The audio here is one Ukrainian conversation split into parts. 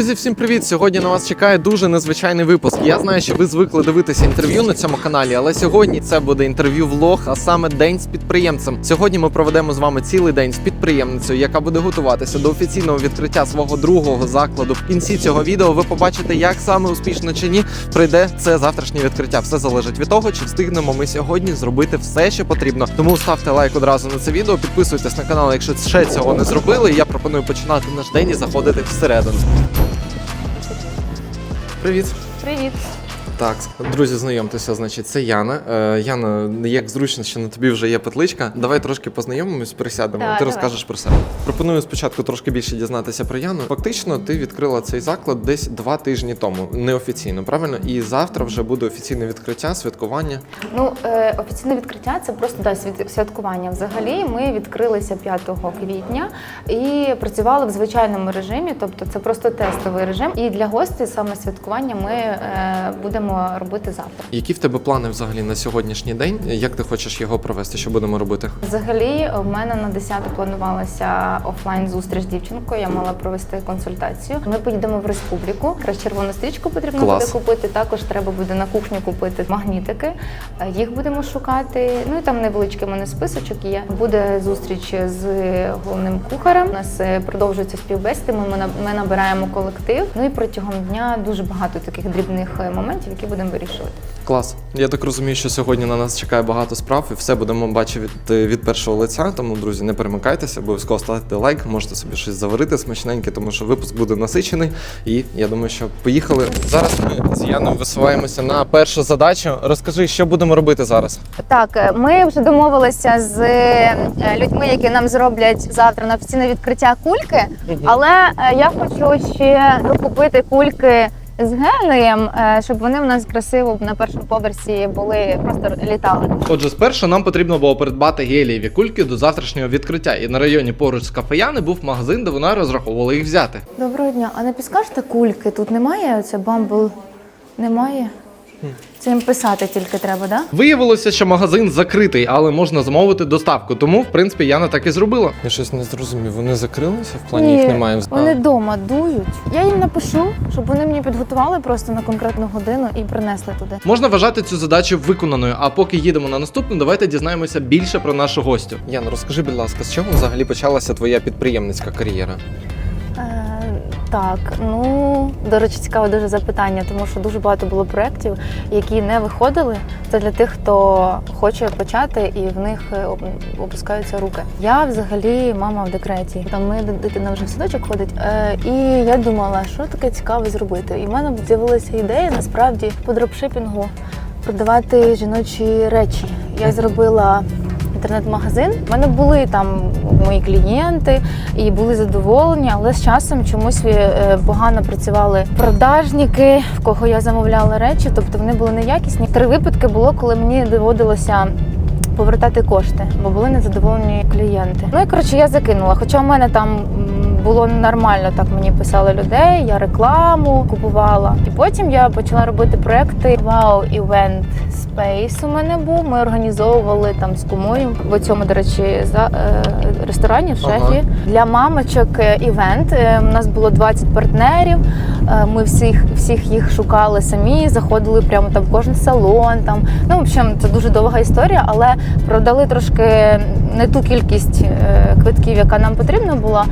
Друзі, всім привіт! Сьогодні на вас чекає дуже незвичайний випуск. Я знаю, що ви звикли дивитися інтерв'ю на цьому каналі, але сьогодні це буде інтерв'ю влог, а саме день з підприємцем. Сьогодні ми проведемо з вами цілий день з підприємницею, яка буде готуватися до офіційного відкриття свого другого закладу. В кінці цього відео ви побачите, як саме успішно чи ні пройде це завтрашнє відкриття. Все залежить від того, чи встигнемо ми сьогодні зробити все, що потрібно. Тому ставте лайк одразу на це відео, підписуйтесь на канал, якщо ще цього не зробили. Я пропоную починати наш день і заходити всередину. Привіт. Привіт. Так, друзі, знайомтеся, значить, це Яна. Е, Яна, як зручно, що на тобі вже є петличка. Давай трошки познайомимось, присядемо. Так, ти давай. розкажеш про себе. Пропоную спочатку трошки більше дізнатися про Яну. Фактично, ти відкрила цей заклад десь два тижні тому, неофіційно, правильно? І завтра вже буде офіційне відкриття, святкування. Ну, е, офіційне відкриття це просто да, свят- святкування. Взагалі, ми відкрилися 5 квітня і працювали в звичайному режимі, тобто це просто тестовий режим. І для гостей саме святкування ми е, будемо робити завтра. Які в тебе плани взагалі на сьогоднішній день? Як ти хочеш його провести? Що будемо робити? Взагалі, в мене на 10 планувалася офлайн зустріч з дівчинкою. Я мала провести консультацію. Ми поїдемо в республіку. Якраз червону стрічку потрібно Клас. буде купити. Також треба буде на кухню купити магнітики. Їх будемо шукати. Ну і там невеличкий у мене списочок є. Буде зустріч з головним кухарем. У нас е, продовжується співбесіди. Ми, ми набираємо колектив. Ну і протягом дня дуже багато таких дрібних е, моментів, які будемо вирішувати. Клас. Я так розумію, що сьогодні на нас чекає багато справ, і все будемо бачити від, від першого лиця. Тому, друзі, не перемикайтеся, обов'язково ставте лайк, можете собі щось заварити смачненьке, тому що випуск буде насичений. І я думаю, що поїхали. Зараз ми з Яною висуваємося на першу задачу. Розкажи, що будемо робити зараз. Так, е, ми вже домовилися з е, людьми, які нам зроблять завтра на офіційне відкриття кульки. Але е, я хочу ще докупити кульки з гелієм, е, щоб вони в нас красиво на першому поверсі були, просто літали. Отже, спершу нам потрібно було придбати гелієві кульки до завтрашнього відкриття. І на районі поруч з кафеяни був магазин, де вона розраховувала їх взяти. Доброго дня. А не підскажете кульки? Тут немає оце бамбл? Немає? Це їм писати тільки треба. Да? Виявилося, що магазин закритий, але можна замовити доставку. Тому, в принципі, Яна так і зробила. Я щось не зрозумів. Вони закрилися в плані їх немає. Вони вдома дують. Я їм напишу, щоб вони мені підготували просто на конкретну годину і принесли туди. Можна вважати цю задачу виконаною. А поки їдемо на наступну, давайте дізнаємося більше про нашу гостю. Яна, розкажи, будь ласка, з чого взагалі почалася твоя підприємницька кар'єра? Е, так, ну до речі, цікаве дуже запитання, тому що дуже багато було проєктів, які не виходили. Це для тих, хто хоче почати, і в них е, опускаються руки. Я взагалі мама в декреті. Там ди- дитина вже в садочок ходить. Е, і я думала, що таке цікаве зробити. І в мене з'явилася ідея насправді по дропшипінгу продавати жіночі речі. Я зробила інтернет-магазин. У мене були там мої клієнти і були задоволені, але з часом чомусь е, погано працювали продажники, в кого я замовляла речі, тобто вони були неякісні. Три випадки було, коли мені доводилося. Повертати кошти, бо були незадоволені клієнти. Ну і коротше, я закинула. Хоча в мене там було нормально, так мені писали людей, я рекламу купувала. І потім я почала робити проекти. Wow Event Space у мене був. Ми організовували там з кумою в цьому, до речі, за е, ресторані в Ага. для мамочок е, івент. Е, У нас було 20 партнерів. Е, Ми всіх всіх їх шукали самі, заходили прямо там в кожен салон. Там ну в общем, це дуже довга історія, але продали трошки не ту кількість квитків, яка нам потрібна була,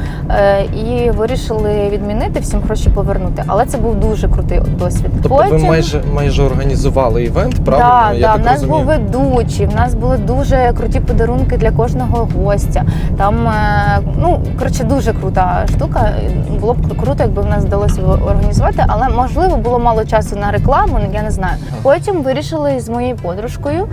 і вирішили відмінити всім гроші повернути. Але це був дуже крутий досвід. Тобто ви майже майже організували івент, Да, правильно? да, в нас був ведучий, в нас були дуже круті подарунки для кожного гостя. Там е, ну коротше дуже крута штука. Було б круто, якби в нас вдалося організувати, але можливо було мало часу на рекламу. ну, Я не знаю. Потім вирішили з моєю подружкою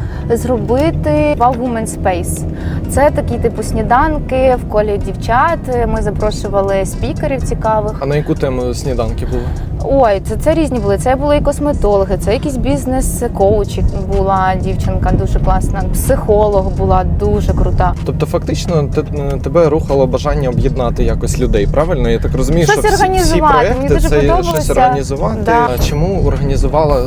зробити Wow Women Space. Це такі типу сніданки в колі дівчат. Ми запрошували спікерів цікавих. А на яку тему сніданки були? Ой, це, це різні були. Це були і косметологи, це якийсь бізнес-коуч була дівчинка дуже класна. Психолог була дуже крута. Тобто, фактично, те- тебе рухало бажання об'єднати якось людей, правильно? Я так розумію, Щось що всі, всі організувати. проекти Мені дуже це щось організувати. Да. Чому організувала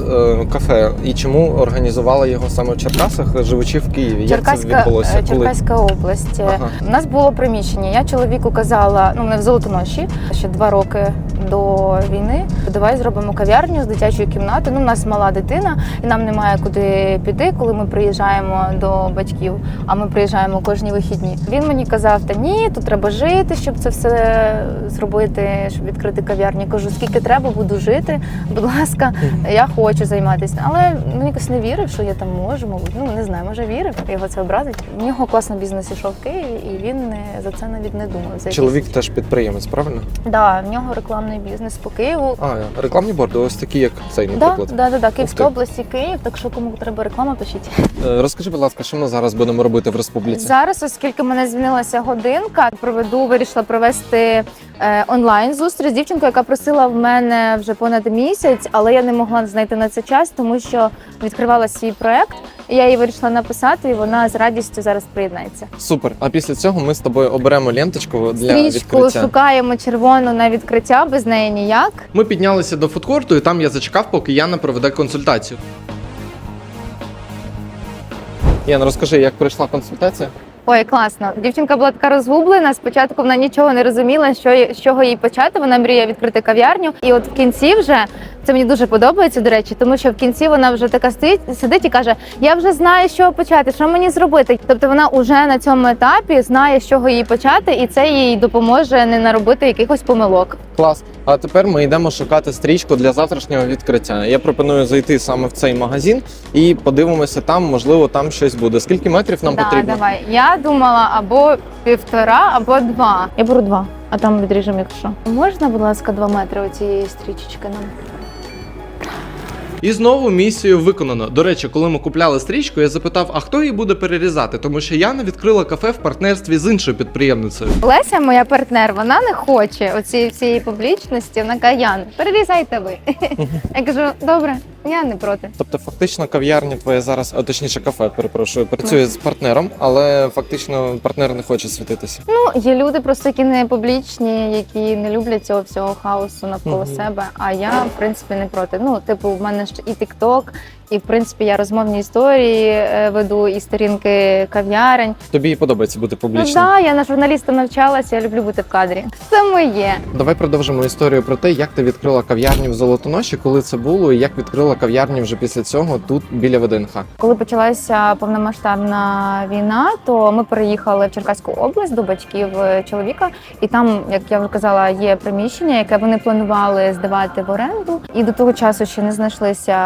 е, кафе і чому організувала його саме в Черкасах, живучи в Києві? Як це відбулося? е, Черкаська область. Ага. У нас було приміщення. Я чоловіку казала, ну не в Золотоноші, ще два роки до війни. Давай зробимо кав'ярню з дитячої кімнати. Ну, у нас мала дитина, і нам немає куди піти, коли ми приїжджаємо до батьків. А ми приїжджаємо кожні вихідні. Він мені казав: та ні, тут треба жити, щоб це все зробити, щоб відкрити кав'ярню. Я Кажу, скільки треба, буду жити. Будь ласка, я хочу займатися. Але він якось не вірив, що я там можу. Мабуть, ну не знаю, може вірив. Його це образить. У нього класно бізнес ішов в Києві, і він не за це навіть не думав. За якісь- Чоловік теж підприємець, правильно? Да, в нього рекламний бізнес по Києву. А, рекламні борди, ось такі, як цей, наприклад. да, да, да, Київська область і Київ. Так що кому треба реклама, пишіть. Е, Розкажи, будь ласка, що ми зараз будемо робити в республіці? Зараз, оскільки мене звільнилася годинка, проведу, вирішила провести е, онлайн зустріч з дівчинкою, яка просила в мене вже понад місяць, але я не могла знайти на це час, тому що відкривала свій проект. Я їй вирішила написати, і вона з радістю зараз приєднається. Супер. А після цього ми з тобою оберемо ленточку для Стрічку відкриття. шукаємо червону на відкриття, без неї ніяк. Ми піднялися до фудкорту, і там я зачекав, поки Яна проведе консультацію. Яна, розкажи, як пройшла консультація? Ой, класно. Дівчинка була така розгублена. Спочатку вона нічого не розуміла, що з чого їй почати. Вона мріє відкрити кав'ярню. І от в кінці вже це мені дуже подобається, до речі, тому що в кінці вона вже така стоїть, сидить і каже: Я вже знаю, з чого почати, що мені зробити. Тобто вона вже на цьому етапі знає, з чого їй почати, і це їй допоможе не наробити якихось помилок. Клас. А тепер ми йдемо шукати стрічку для завтрашнього відкриття. Я пропоную зайти саме в цей магазин і подивимося там, можливо, там щось буде. Скільки метрів нам да, потрібно? давай. Я думала або півтора, або два. Я беру два, а там відріжемо, якщо можна, будь ласка, два метри оцієї стрічечки нам. І знову місію виконано. До речі, коли ми купляли стрічку, я запитав, а хто її буде перерізати, тому що Яна відкрила кафе в партнерстві з іншою підприємницею. Леся, моя партнер, вона не хоче оцієї всієї публічності. Вона каже, Ян, перерізайте ви. Я кажу, добре, я не проти. Тобто, фактично, кав'ярня твоя зараз, а точніше, кафе, перепрошую, працює з партнером, але фактично партнер не хоче світитися. Ну, є люди просто які не публічні, які не люблять цього всього хаосу навколо Мгм. себе. А я, в принципі, не проти. Ну, типу, в мене ж і TikTok, і в принципі я розмовні історії е, веду, і сторінки кав'ярень. Тобі подобається бути Ну публічним. да, я на журналіста навчалася, я люблю бути в кадрі. Це моє. Давай продовжимо історію про те, як ти відкрила кав'ярню в Золотоноші, коли це було, і як відкрила кав'ярню вже після цього тут біля ВДНХ. Коли почалася повномасштабна війна, то ми переїхали в Черкаську область до батьків е, чоловіка, і там, як я вже казала, є приміщення, яке вони планували здавати в оренду. І до того часу ще не знайшлися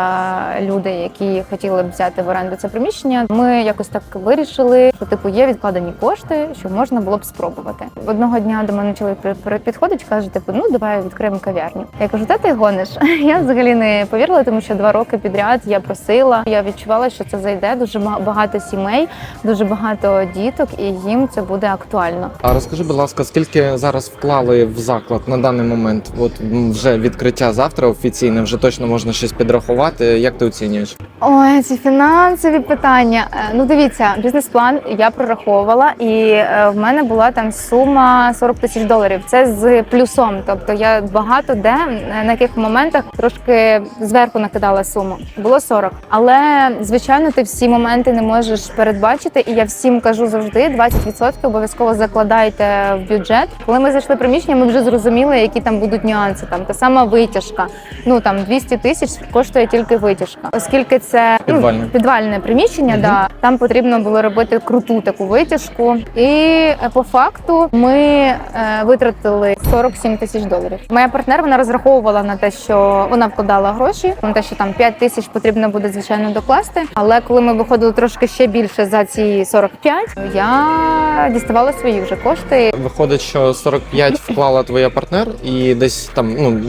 люди, які хотіли б взяти в оренду це приміщення. Ми якось так вирішили, що типу є відкладені кошти, що можна було б спробувати. Одного дня до мене чоловік підходить, каже: типу, ну давай відкриємо кав'ярню. Я кажу, та ти гониш. Я взагалі не повірила, тому що два роки підряд я просила. Я відчувала, що це зайде дуже багато сімей, дуже багато діток, і їм це буде актуально. А розкажи, будь ласка, скільки зараз вклали в заклад на даний момент? От вже відкриття завтра офіційне, вже точно можна щось підрахувати. Як ти оцінюєш? Ой, ці фінансові питання. Е, Ну дивіться, бізнес-план я прораховувала, і е, в мене була там сума 40 тисяч доларів. Це з плюсом. Тобто я багато де е, на яких моментах трошки зверху накидала суму. Було 40. Але звичайно, ти всі моменти не можеш передбачити. І я всім кажу завжди: 20% обов'язково закладайте в бюджет. Коли ми зайшли приміщення, ми вже зрозуміли, які там будуть нюанси. Там та сама витяжка. Ну там 200 тисяч коштує тільки витяжка, оскільки це ну, Підвальне. підвальне приміщення. Мгм. Да там потрібно було робити круту таку витяжку. І е, по факту ми е, витратили 47 тисяч доларів. Моя партнер вона розраховувала на те, що вона вкладала гроші, на те, що там 5 тисяч потрібно буде звичайно докласти. Але коли ми виходили трошки ще більше за ці 45, я діставала свої вже кошти. Виходить, що 45 вклала твоя партнер, і десь там ну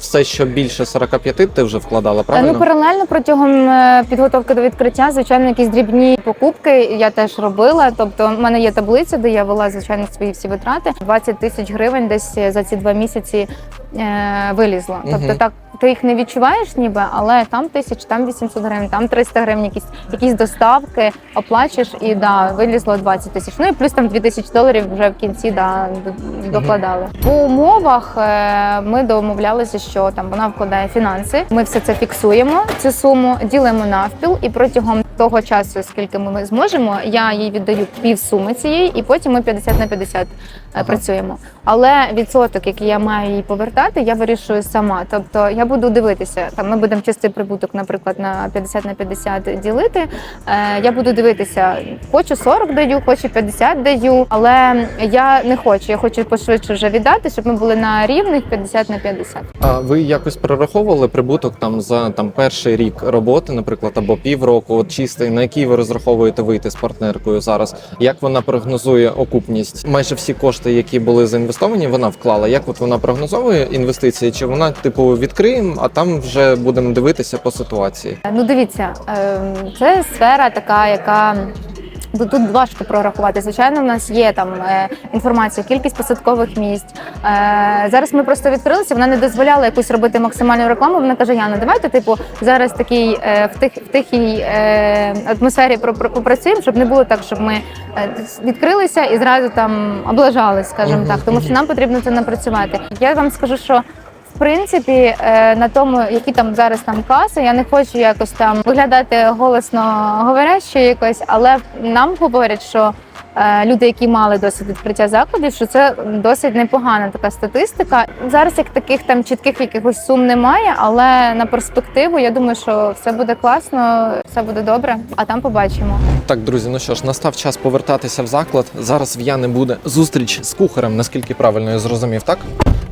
все, що більше 45 ти вже вкладала, Е, правильно? Ну, паралельно протягом е, підготовки до відкриття, звичайно, якісь дрібні покупки я теж робила. Тобто, в мене є таблиця, де я вела звичайно свої всі витрати. 20 тисяч гривень десь за ці два місяці е, вилізло. Тобто, Тобто, так ти їх не відчуваєш, ніби, але там тисяч, там 800 гривень, там 300 гривень, якісь якісь доставки оплачуєш і да, вилізло 20 тисяч. Ну і плюс там 2 тисячі доларів вже в кінці да, докладали. По умовах е, ми домовлялися, що там вона вкладає фінанси. Ми все це фіксуємо, цю суму ділимо навпіл, і протягом того часу, скільки ми зможемо, я їй віддаю пів суми цієї, і потім ми 50 на 50 Ага. працюємо. Але відсоток, який я маю їй повертати, я вирішую сама. Тобто я буду дивитися, там ми будемо чистий прибуток, наприклад, на 50 на 50 ділити. Е, я буду дивитися, хочу 40 даю, хочу 50 даю, але я не хочу. Я хочу пошвидше вже віддати, щоб ми були на рівних 50 на 50. А ви якось прораховували прибуток там за там перший рік роботи, наприклад, або півроку, от чистий, на який ви розраховуєте вийти з партнеркою зараз? Як вона прогнозує окупність? Майже всі кошти, які були заінвестовані, вона вклала. Як от вона прогнозовує інвестиції? Чи вона типу відкриємо, а там вже будемо дивитися по ситуації? Ну, дивіться, ем, це сфера така, яка. Тут важко прорахувати. Звичайно, в нас є там е, інформація, кількість посадкових місць. Е, зараз ми просто відкрилися. Вона не дозволяла якусь робити максимальну рекламу. Вона каже: Яна, давайте, типу, зараз такий е, в тих в тихій атмосфері попрацюємо, щоб не було так, щоб ми відкрилися і зразу там облажались, скажімо так. Тому що нам потрібно це напрацювати. Я вам скажу, що в принципі, е, на тому, які там зараз там каси, я не хочу якось там виглядати голосно говоряще якось, але нам говорять, що люди, які мали досвід відкриття закладів, що це досить непогана така статистика. Зараз як таких там чітких якихось сум немає, але на перспективу я думаю, що все буде класно, все буде добре, а там побачимо. Так, друзі, ну що ж, настав час повертатися в заклад. Зараз в Яни буде зустріч з кухарем, наскільки правильно я зрозумів, так?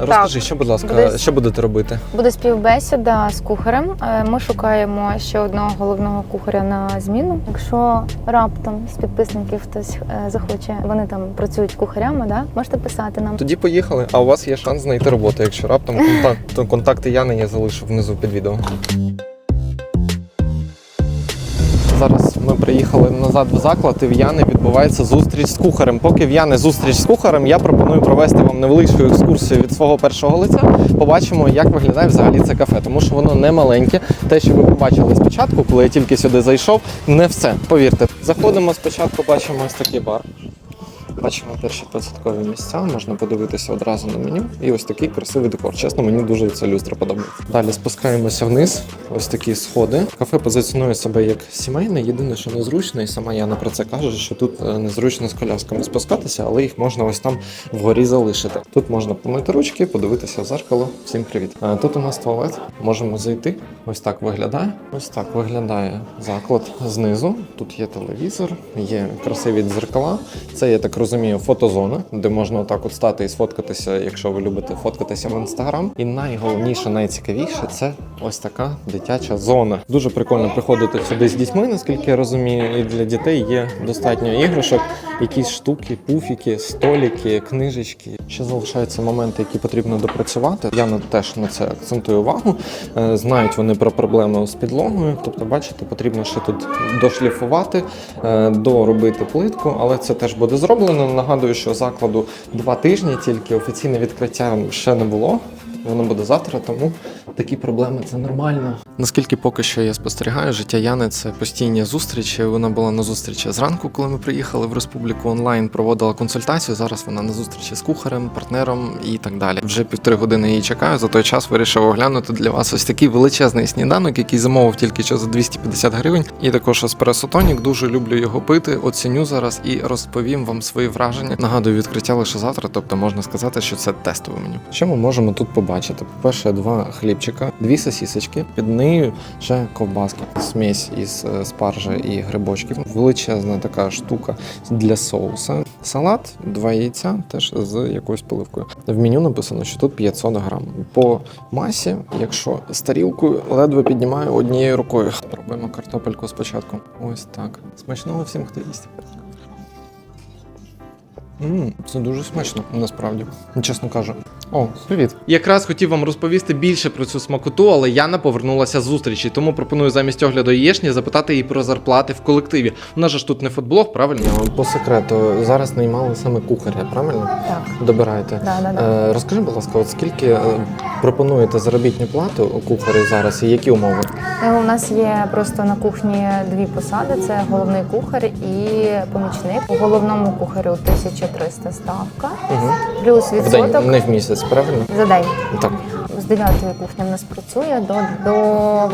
Розкажи, що, будь ласка, Буде- що будете робити? Буде співбесіда з кухарем. Е, Ми шукаємо ще одного головного кухаря на зміну. Якщо раптом з підписників хтось е, захоче, вони там працюють кухарями, да? можете писати нам. Тоді поїхали. А у вас є шанс знайти роботу, якщо раптом контакт, то контакти Яни я залишив внизу під відео. Зараз ми приїхали назад в заклад, і в Яни відбувається зустріч з кухарем. Поки в Яни зустріч з кухарем, я пропоную провести вам невеличку екскурсію від свого першого лиця. Побачимо, як виглядає взагалі це кафе, тому що воно не маленьке. Те, що ви побачили спочатку, коли я тільки сюди зайшов, не все. Повірте. Заходимо спочатку, бачимо ось такий бар. Бачимо перші посадкові місця, можна подивитися одразу на меню. І ось такий красивий декор. Чесно, мені дуже ця люстра подобається. Далі спускаємося вниз. Ось такі сходи. Кафе позиціонує себе як сімейне. Єдине, що незручно, і сама Яна про це каже, що тут е, незручно з колясками спускатися, але їх можна ось там вгорі залишити. Тут можна помити ручки, подивитися в зеркало. Всім привіт. Е, Тут у нас туалет. Можемо зайти. Ось так виглядає. Ось так виглядає заклад знизу. Тут є телевізор, є красиві дзеркала. Це я так розумію, фотозона, де можна отак от стати і сфоткатися, якщо ви любите фоткатися в інстаграм. І найголовніше, найцікавіше це ось така дитяча зона. Дуже прикольно приходити сюди з дітьми, наскільки я розумію. І для дітей є достатньо іграшок, якісь штуки, пуфіки, століки, книжечки. Ще залишаються моменти, які потрібно допрацювати. Я на теж на це акцентую увагу. Е, Знають вони про проблеми з підлогою. Тобто, бачите, потрібно ще тут дошліфувати, е, доробити плитку, але це теж буде зроблено. Нагадую, що закладу два тижні, тільки офіційне відкриття ще не було. Воно буде завтра, тому такі проблеми це нормально. Наскільки поки що я спостерігаю, життя Яни це постійні зустрічі. Вона була на зустрічі зранку, коли ми приїхали в республіку онлайн, проводила консультацію. Зараз вона на зустрічі з кухарем, партнером і так далі. Вже півтори години її чекаю. За той час вирішив оглянути для вас ось такий величезний сніданок, який замовив тільки що за 250 гривень. І також еспресо тонік. Дуже люблю його пити. Оціню зараз і розповім вам свої враження. Нагадую, відкриття лише завтра, тобто можна сказати, що це тестове меню. Що ми можемо тут побачити? По-перше, два хлібчика, дві сосісочки, під нею ще ковбаски, смесь із е, спаржі і грибочків. Величезна така штука для соуса. Салат, два яйця, теж з якоюсь поливкою. В меню написано, що тут 500 грам. По масі, якщо з тарілкою ледве піднімаю однією рукою. Спробуємо картопельку спочатку. Ось так. Смачного всім, хто їсть. Мм, це дуже смачно, насправді, чесно кажу. О, привіт. Якраз хотів вам розповісти більше про цю смакоту, але Яна повернулася з зустрічі, тому пропоную замість огляду яєчні запитати її про зарплати в колективі. У нас же ж тут не футблог, правильно? По секрету, зараз наймали саме кухаря, правильно? Так, Добираєте. да, да, да. Е, розкажи, будь ласка, от скільки е, пропонуєте заробітну плату у кухарі зараз і які умови? Ну, У нас є просто на кухні дві посади: це головний кухар і помічник. У головному кухарю 1300 ставка, Угу. плюс В день, відсоток не в місяць, правильно? за день. Так. 9 кухня в нас працює до, до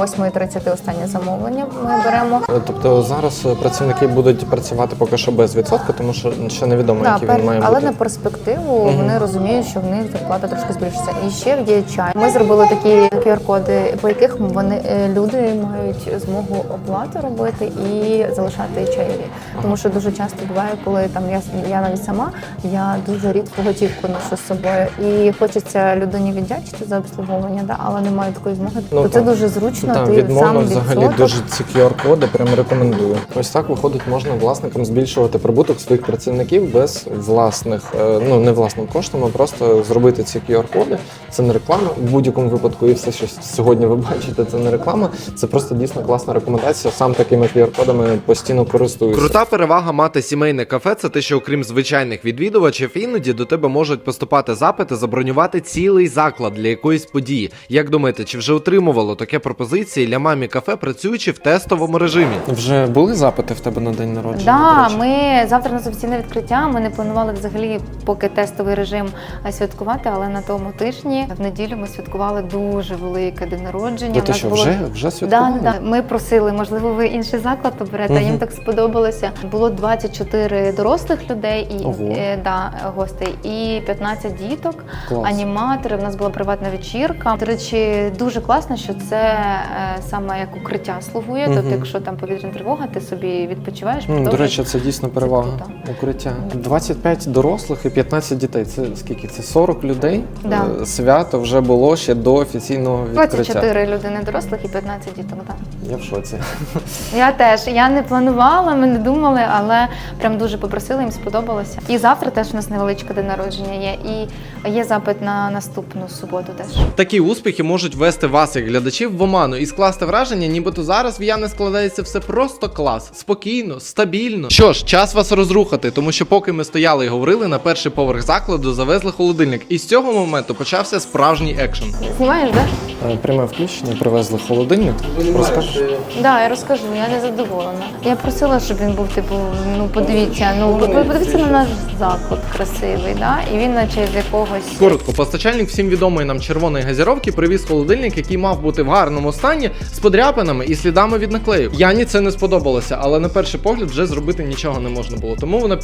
8.30 останнє замовлення. Ми беремо. Е, Тобто зараз е, працівники будуть працювати поки що без відсотку, тому що ще невідомо, Да, який пер- він має але на перспективу Мгм. вони розуміють, що в них зарплата трошки збільшиться. І ще є чай. Ми зробили такі QR-коди, по яких вони е, люди мають змогу оплату робити і залишати чайові. Тому що дуже часто буває, коли там я я навіть сама, я дуже рідко готівку ношу з собою, і хочеться людині віддячити за обслуговування, да, але немає такої змоги. Ну, то це дуже зручно. Там ти відмовно сам взагалі відсоток. дуже ці QR-коди прям рекомендую. Ось так виходить, можна власникам збільшувати прибуток своїх працівників без власних, е, ну не власним коштом, а просто зробити ці QR-коди. Це не реклама в будь-якому випадку, і все, що сьогодні ви бачите, це не реклама. Це просто дійсно класна рекомендація. Сам такими QR-кодами постійно користуюся. Крута перевага мати сімейне кафе це те, що окрім звичайних відвідувачів, іноді до тебе можуть поступати запити забронювати цілий заклад для якоїсь події. Як думаєте, чи вже отримувало таке пропозиції для мамі кафе, працюючи в тестовому режимі? Вже були запити в тебе на день народження? Да, ми завтра у нас офіційне відкриття. Ми не планували взагалі поки тестовий режим святкувати, але на тому тижні в неділю ми святкували дуже велике день народження. Ти що, було- вже, вже Да, святкували? да. Ми просили, можливо, ви інший заклад оберете. Мгм. Їм так сподобалося. Було 24 дорослих людей і Ого. е, да, гостей, і 15 діток, Клас. аніматори. В нас була приватна вечірка. До речі, дуже класно, що це е, саме як укриття слугує. Тобто, якщо там повітряна тривога, ти собі відпочиваєш. Ну, до речі, це дійсно перевага. круто. Укриття. Да. 25 дорослих і 15 дітей. Це скільки? Це 40 людей. Да. Е, Свято вже було ще до офіційного відкриття. 24 людини дорослих і 15 діток. Да. Я в шоці. Я теж. Я не планувала, ми не думали, але прям дуже попросили, їм сподобалося. І завтра теж у нас невеличке день народження є. І є запит на наступну суботу теж. Такі успіхи можуть ввести вас, як глядачів, в оману і скласти враження, нібито зараз в Яни складається все просто клас, спокійно, стабільно. Що ж, час вас розрухати, тому що поки ми стояли і говорили, на перший поверх закладу завезли холодильник. І з цього моменту почався справжній екшен. Знімаєш, так? Е, Пряме включення, привезли холодильник. Розкажеш? Да? Я розкажу, я не задоволена. Я просила, щоб він був, типу, ну подивіться, ну подивіться на наш заклад красивий, да? І він наче з якогось. Коротко, постачальник всім відомої нам червоної газіровки привіз холодильник, який мав бути в гарному стані з подряпинами і слідами від наклеїв. Яні це не сподобалося, але на перший погляд вже зробити нічого не можна було. Тому вона.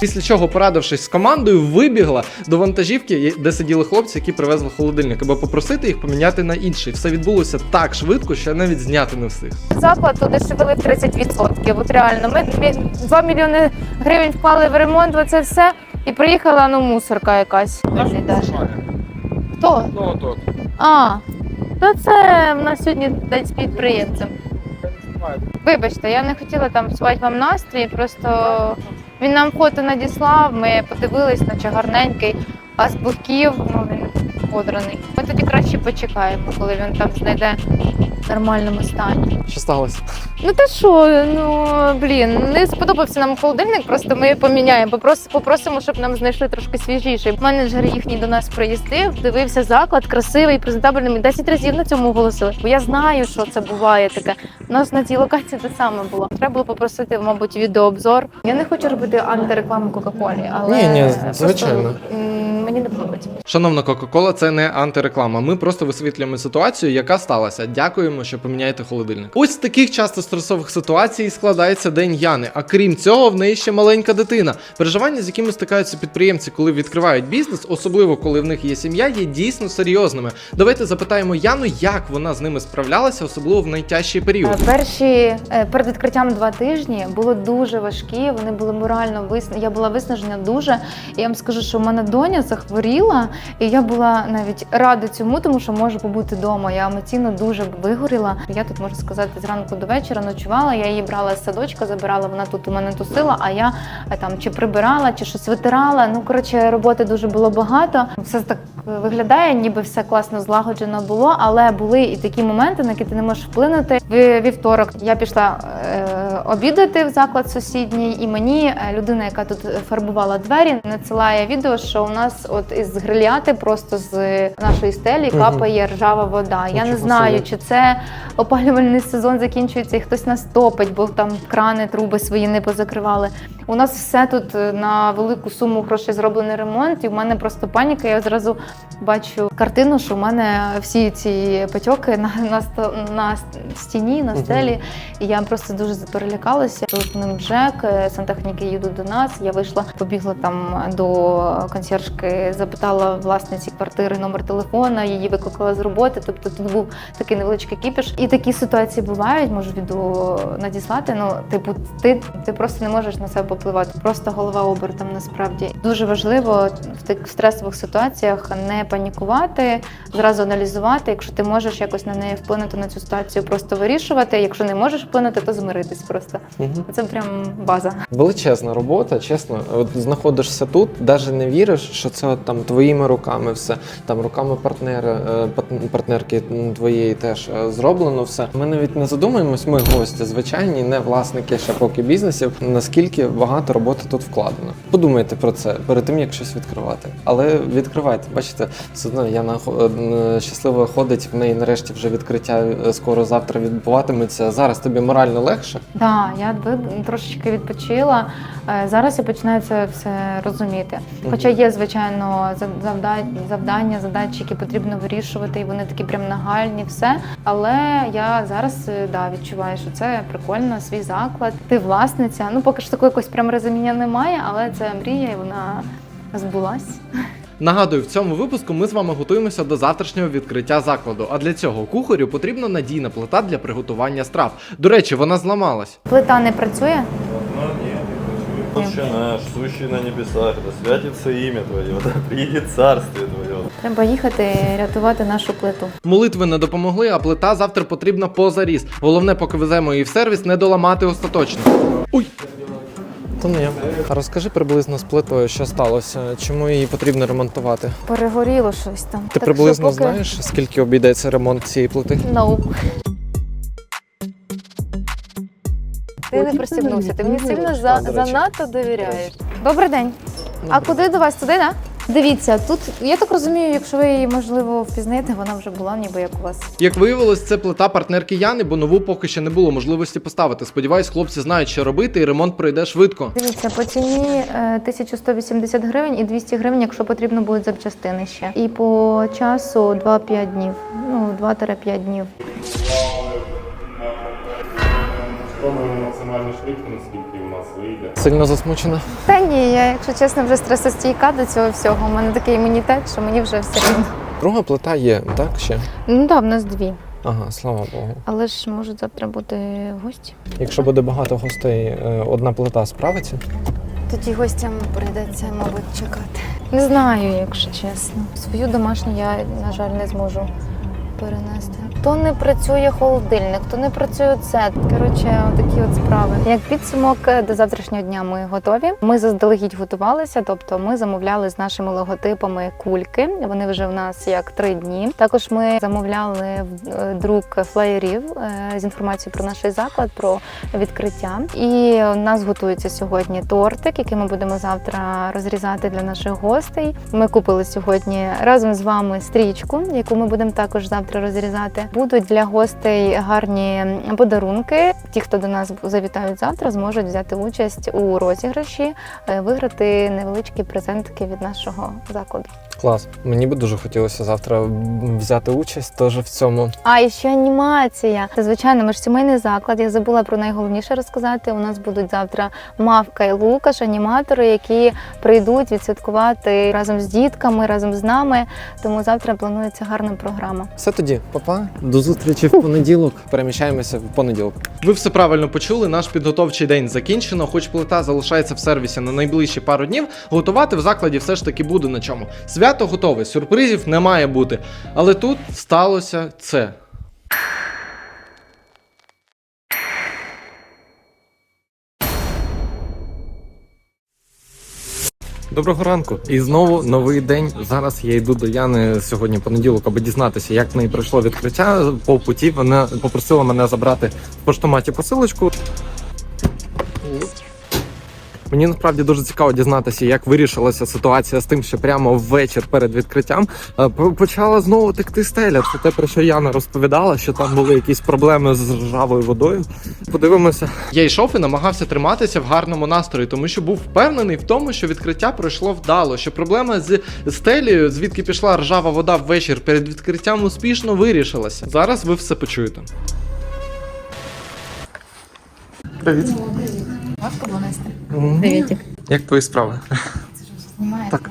Після чого, порадившись з командою, вибігла до вантажівки, де сиділи хлопці, які привезли холодильник, аби попросити їх поміняти на інший. Все відбулося так швидко, що навіть зняти не встиг. Заклад туди шивили 30%. От реально, ми мі- 2 мільйони гривень вклали в ремонт, оце все. І приїхала ну мусорка якась. Хто? Ну тут. А, то це в нас сьогодні день з підприємцем. Вибачте, я не хотіла там псувати вам настрій, просто він нам фото надіслав, ми подивились, наче гарненький, а з боків ну, він подраний. Ми тоді краще почекаємо, коли він там знайде в нормальному стані. Що сталося? Ну та що, ну блін, не сподобався нам холодильник, просто ми поміняємо. Попрос, попросимо, щоб нам знайшли трошки свіжіший. Менеджер їхній до нас приїздив, дивився заклад, красивий, презентабельний. Ми 10 разів на цьому оголосили. Бо я знаю, що це буває таке. У нас на цій локації те саме було. Треба було попросити, мабуть, відеообзор. Я не хочу робити антирекламу Кока-Колі, але Ні, ні, просто, звичайно. м, мені не подобається. Шановна Кока-Кола, це не антиреклама. Ми просто висвітлюємо ситуацію, яка сталася. Дякуємо, що поміняєте холодильник. Ось з таких часто стресових ситуацій складається день Яни. А крім цього, в неї ще маленька дитина. Переживання, з якими стикаються підприємці, коли відкривають бізнес, особливо коли в них є сім'я, є дійсно серйозними. Давайте запитаємо Яну, як вона з ними справлялася, особливо в найтяжчий період. Е, Перші е, перед відкриттям два тижні було дуже важкі. Вони були морально виснажені. Я була виснажена дуже. Я вам скажу, що в мене доня захворіла, і я була навіть рада цьому, тому що можу побути вдома. Я емоційно дуже вигоріла. Я тут можу сказати зранку до вечора ночувала. Я її брала з садочка, забирала. Вона тут у мене тусила. А я е, там чи прибирала, чи щось витирала. Ну коротше, роботи дуже було багато. Все так е, виглядає, ніби все класно злагоджено було, але були і такі моменти, на які ти не можеш вплинути. В вівторок я пішла е, обідати в заклад сусідній, і мені е, людина, яка тут фарбувала двері, надсилає відео, що у нас от із грильяти просто з нашої стелі капає ржава вода. Я не знаю, чи це опалювальний сезон закінчується і хтось нас топить, бо там крани, труби свої не позакривали. У нас все тут е, на велику суму грошей зроблений ремонт, і в мене просто паніка. Я одразу бачу картину, що в мене всі ці потьоки на, на, на стіні, на стелі. І я просто дуже перелякалася. Тут ним Джек, е, сантехніки їдуть до нас. Я вийшла, побігла там до консьержки, запитала власниці квартири номер телефона, її викликала з роботи. Тобто тут був такий невеличкий кіпіш. І такі ситуації бувають, можу відео надіслати. Ну, типу, ти, ти просто не можеш на себе попливати. Просто голова обертом насправді. Дуже важливо в таких стресових ситуаціях не панікувати, зразу аналізувати. Якщо ти можеш якось на неї вплинути на цю ситуацію, просто вирішувати. Якщо не можеш вплинути, то змиритись просто. Мгм. Це прям база. Величезна робота, чесно. От знаходишся тут, навіть не віриш, що це от там твоїми руками все, там руками партнера, е, партнерки твоєї теж е, зроблено все. Ми навіть не задумуємось, ми гості, звичайні, не власники ще поки бізнесів, наскільки багато роботи тут вкладено. Подумайте про це перед тим, як щось відкривати. Але відкривайте, бачите, все одно я е, щасливо ходить, в неї нарешті вже відкриття е, скоро завтра відбуватиметься. Зараз тобі морально легше. Так, я ви- трошечки відпочила. Е, Зараз я починаю це все розуміти. Хоча є, звичайно, за- завдання, задачі, які потрібно вирішувати, і вони такі прям нагальні, все. Але я зараз е, да, відчуваю, що це прикольно, свій заклад. Ти власниця. Ну, поки що такого якось прям розуміння немає, але це мрія, і вона збулась. Нагадую, в цьому випуску ми з вами готуємося до завтрашнього відкриття закладу. А для цього кухарю потрібна надійна плита для приготування страв. До речі, вона зламалась. Плита не працює. Отче наш, сущий на небесах, да святится имя Твое, да приедет царствие Твое. Треба їхати рятувати нашу плиту. Молитви не допомогли, а плита завтра потрібна позаріз. Головне, поки веземо її в сервіс, не доламати остаточно. Уй! То не я. А розкажи приблизно з плитою, що сталося, чому її потрібно ремонтувати. Перегоріло щось там. Ти приблизно знаєш, скільки обійдеться ремонт цієї плити? No. Ти не пристібнувся, ти мені сильно за, занадто довіряєш. Добрий день. А куди до вас? Туди, да? Дивіться, тут я так розумію, якщо ви її можливо впізнаєте, вона вже була ніби як у вас. Як виявилось, це плита партнерки Яни, бо нову поки ще не було можливості поставити. Сподіваюсь, хлопці знають, що робити, і ремонт пройде швидко. Дивіться, по ціні е, 1180 гривень і 200 гривень, якщо потрібно будуть запчастини ще. І по часу 2-5 днів. Ну, 2-5 днів. Спробуємо швидко, наскільки у нас вийде. Сильно засмучена. Та ні, я, якщо чесно, вже стресостійка до цього всього. У мене такий імунітет, що мені вже все рівно. Друга плита є, так ще? Ну так, в нас дві. Ага, слава Богу. Але ж можуть завтра бути гості. Якщо буде багато гостей, е, одна плита справиться. Тоді гостям прийдеться, мабуть, чекати. Не знаю, якщо чесно. Свою домашню я, на жаль, не зможу перенести. То не працює холодильник, то не працює це. Коротше, такі от справи. Як підсумок е, до завтрашнього дня ми готові. Ми заздалегідь готувалися, тобто ми замовляли з нашими логотипами кульки. Вони вже в нас як три дні. Також ми замовляли е, друк флеєрів е, з інформацією про наш заклад, про відкриття. І у нас готується сьогодні тортик, який ми будемо завтра розрізати для наших гостей. Ми купили сьогодні разом з вами стрічку, яку ми будемо також завтра розрізати. Будуть для гостей гарні подарунки. Ті, хто до нас завітають завтра, зможуть взяти участь у розіграші, е, виграти невеличкі презентики від нашого закладу. Клас. Мені би дуже хотілося завтра взяти участь теж в цьому. А і ще анімація. Це звичайно, ми ж сімейний заклад. Я забула про найголовніше розказати. У нас будуть завтра Мавка і Лукаш, аніматори, які прийдуть відсвяткувати разом з дітками, разом з нами. Тому завтра планується гарна програма. Все тоді, папа. До зустрічі в понеділок. Переміщаємося в понеділок. Ви все правильно почули. Наш підготовчий день закінчено. Хоч плита залишається в сервісі на найближчі пару днів. Готувати в закладі все ж таки буде на чому. Свято готове, сюрпризів не має бути. Але тут сталося це. Доброго ранку. І знову новий день. Зараз я йду до Яни сьогодні понеділок, аби дізнатися, як в неї пройшло відкриття. По путі вона попросила мене забрати в поштоматі посилочку. Мені насправді дуже цікаво дізнатися, як вирішилася ситуація з тим, що прямо ввечір перед відкриттям е, почала знову текти стеля. Це те, про що Яна розповідала, що там були якісь проблеми з ржавою водою. Подивимося. Я йшов і намагався триматися в гарному настрої, тому що був впевнений в тому, що відкриття пройшло вдало, що проблема з стелею, звідки пішла ржава вода ввечір перед відкриттям, успішно вирішилася. Зараз ви все почуєте. Привіт. Важко було нести. Привітик. Як твої справи? Знімаєте? Так.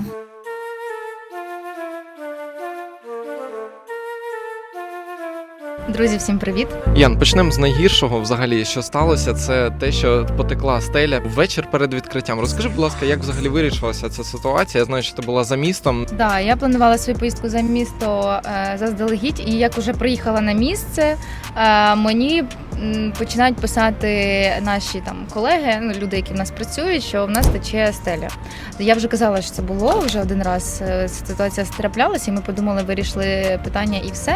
Друзі, всім привіт. Ян, почнемо з найгіршого взагалі, що сталося. Це те, що потекла стеля ввечір перед відкриттям. Розкажи, будь ласка, як взагалі вирішилася ця ситуація? Я знаю, що ти була за містом. Да, я планувала свою поїздку за місто е, заздалегідь, і як вже приїхала на місце, е, мені починають писати наші там колеги, ну люди, які в нас працюють, що в нас тече стеля. Я вже казала, що це було вже один раз. е, Ситуація траплялася, і ми подумали, вирішили питання і все.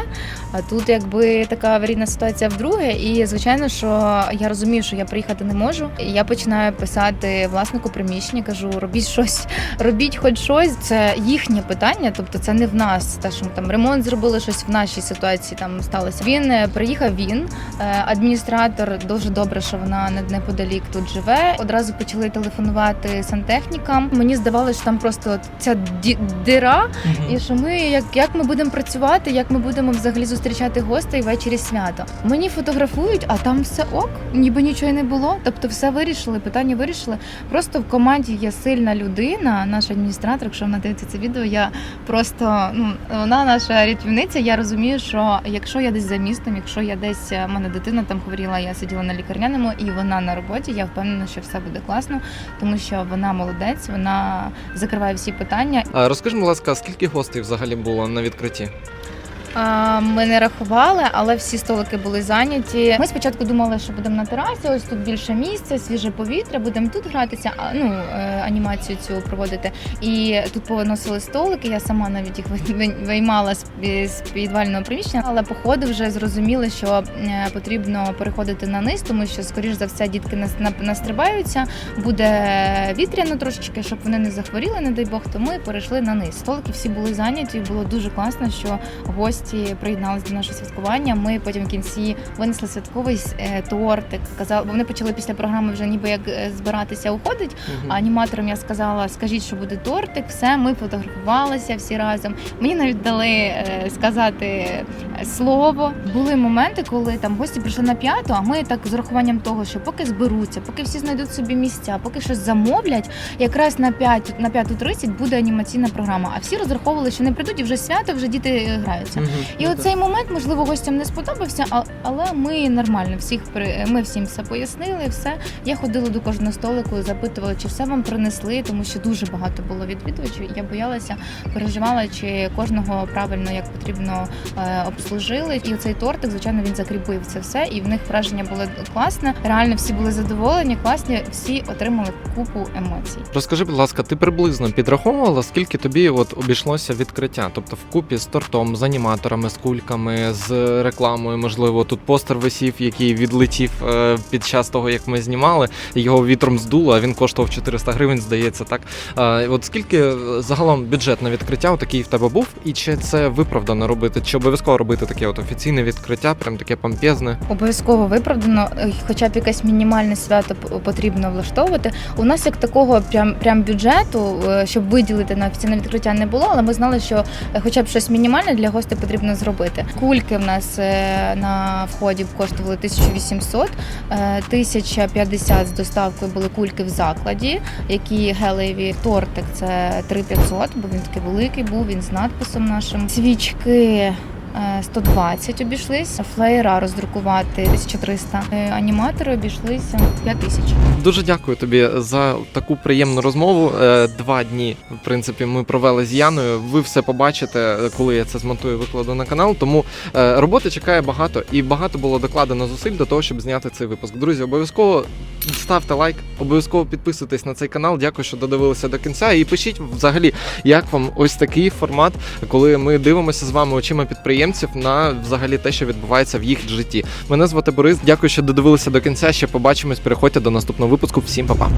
А тут якби така аварійна ситуація вдруге, і звичайно, що я розумію, що я приїхати не можу. І я починаю писати власнику приміщення, кажу, робіть щось робіть хоч щось, це їхнє питання, тобто це не в нас. Те, що ми там ремонт зробили, щось в нашій ситуації там сталося. Він е, приїхав. Він е, адміністратор дуже добре, що вона не- неподалік тут живе. Одразу почали телефонувати сантехнікам. Мені здавалося, що там просто от ця ді- дира, і що ми як, як ми будемо працювати, як ми будемо взагалі зустрічати гостей ввечері свято. Мені фотографують, а там все ок, ніби нічого й не було. Тобто, все вирішили, питання вирішили. Просто в команді є сильна людина, наш адміністратор. Якщо вона дивиться це відео, я просто ну вона наша рятівниця. Я розумію, що якщо я десь за містом, якщо я десь е, в мене дитина там хворіла, я сиділа на лікарняному, і вона на роботі. Я впевнена, що все буде класно, тому що вона молодець, вона закриває всі питання. А розкажи, будь ласка, скільки гостей взагалі було на відкритті? Ми не рахували, але всі столики були зайняті. Ми спочатку думали, що будемо на терасі. Ось тут більше місця, свіже повітря, будемо тут гратися, ну е, анімацію цю проводити. І тут повиносили столики. Я сама навіть їх виймала з, підвального приміщення, але по ходу вже зрозуміли, що е, потрібно переходити на низ, тому що скоріш за все дітки нас настрибаються. Буде вітряно трошечки, щоб вони не захворіли, не дай Бог. То ми перейшли на низ. Столики всі були зайняті. Було дуже класно, що гості приєдналися до нашого святкування. Ми потім в кінці винесли святковий е, тортик. Казали, бо вони почали після програми вже ніби як е, збиратися уходить. А аніматорам я сказала, скажіть, що буде тортик. Все, ми фотографувалися всі разом. Мені навіть дали е, сказати слово. Були моменти, коли там гості прийшли на п'яту, а ми так з урахуванням того, що поки зберуться, поки всі знайдуть собі місця, поки щось замовлять, якраз на 5, на 5.30 буде анімаційна програма. А всі розраховували, що не прийдуть і вже свято, вже діти граються. І оцей момент, можливо, гостям не сподобався, а- але ми нормально всіх при ми всім все пояснили. Все я ходила до кожного столику, запитувала, чи все вам принесли, тому що дуже багато було відвідувачів. Я боялася, переживала, чи кожного правильно як потрібно е, обслужили. І оцей тортик, звичайно, він закріпив це все, і в них враження було класне. Реально всі були задоволені, класні, всі отримали купу емоцій. Розкажи, будь ласка, ти приблизно підраховувала, скільки тобі от обійшлося відкриття? Тобто вкупі з тортом, з аніматорами, з кульками, з рекламою, можливо, тут постер висів, який відлетів е, під час того, як ми знімали. Його вітром здуло, а він коштував 400 гривень, здається, так. Е, от скільки е, загалом бюджет на відкриття такий в тебе був, і чи це виправдано робити? Чи обов'язково робити таке от офіційне відкриття, прям таке помпезне? Обов'язково виправдано, хоча б якесь мінімальне свято потрібно влаштовувати. У нас як такого прям прям бюджету, щоб виділити на офіційне відкриття, не було, але ми знали, що хоча б щось мінімальне для гостей потрібно зробити. Кульки в нас е, на вході коштували 1800, е, 1050 з доставкою були кульки в закладі, які гелеві тортик це 3500, бо він такий великий був, він з надписом нашим. Свічки Е, 120 обійшлись, флеєра роздрукувати 1300, Е, аніматори обійшлися 5000. Дуже дякую тобі за таку приємну розмову. Е, Два дні, в принципі, ми провели з Яною. Ви все побачите, коли я це змонтую, викладу на канал. Тому е, роботи чекає багато, і багато було докладено зусиль до того, щоб зняти цей випуск. Друзі, обов'язково ставте лайк, обов'язково підписуйтесь на цей канал. Дякую, що додивилися до кінця. І пишіть взагалі, як вам ось такий формат, коли ми дивимося з вами очима підприємців на взагалі те, що відбувається в їх житті. Мене звати Борис. Дякую, що додивилися до кінця. Ще побачимось. Переходьте до наступного випуску. Всім па-па.